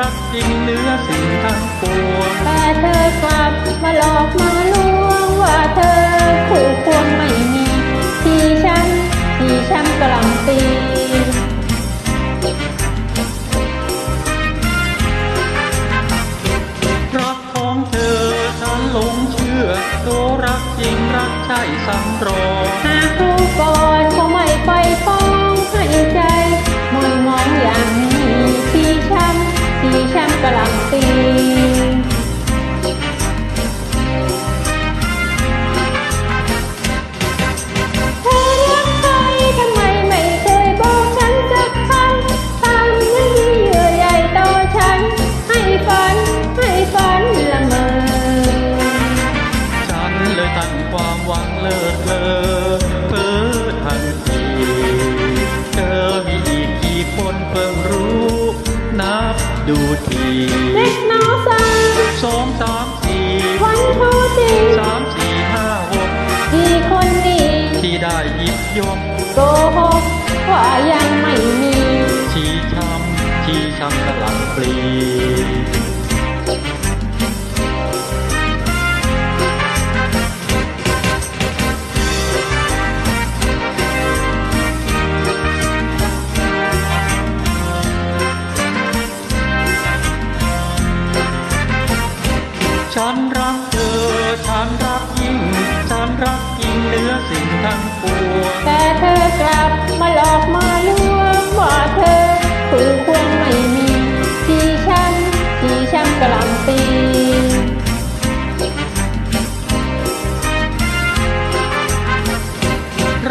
รักจริงเหนือสิ่งทั้งปวงแต่เธอกลับมาหลอกมาลวงว่าเธอคู่ควรไม่มีที่ฉันที่ฉันกำลังตีรักของเธอฉันหลงเชื่อโตรักจริงรักใช่สำรอง ทีเล็กน้อยสาวสองสามสี่วันทูจีสามสี่ห้าหกที่คนนี้ที่ได้หยิบยกโกหกว่ายังไม่มีชี้ช้ำชี้ช้ำกำลังปลี ฉันรักเธอ ฉันรักยิ่ง ฉันรักยิ่งเหนือสิ่งทั้งปวง แต่เธอกลับมาหลอกมาลวงว่าเธอคือควรไม่มีที่ฉันที่ฉันกำลังตี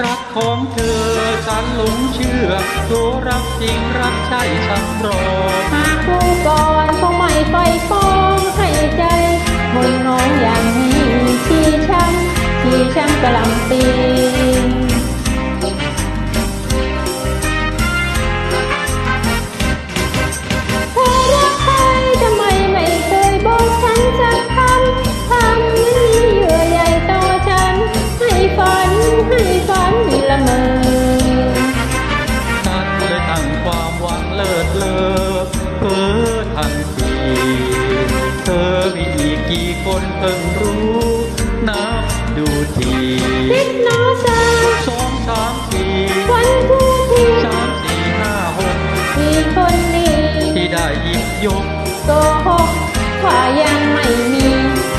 รักของเธอฉันหลงเชื่อโตรักจริงรักใช่ฉันรอหากรู้ก่อนคงไม่ไปฟ้องให้ใจ มนน้องอย่างนี้ที่ฉันที่ฉันกระลำปี คนเพิ่งรู้นับดูทีคิดน้อสาวสองสามสี่วันคู่ที่สามสี่ห้าหกที่คนนี้ ที่ได้หยิบยกโกหกว่ายังไม่มี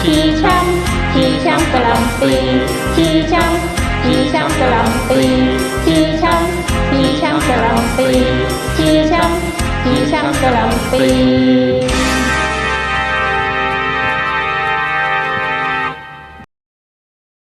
ที่ช้ำที่ช้ำกะหล่ำปีที่ช้ำที่ช้ำกะหล่ำปีที่ช้ำที่ช้ำกะหล่ำปีที่ช้ำที่ช้ำกะหล่ำปี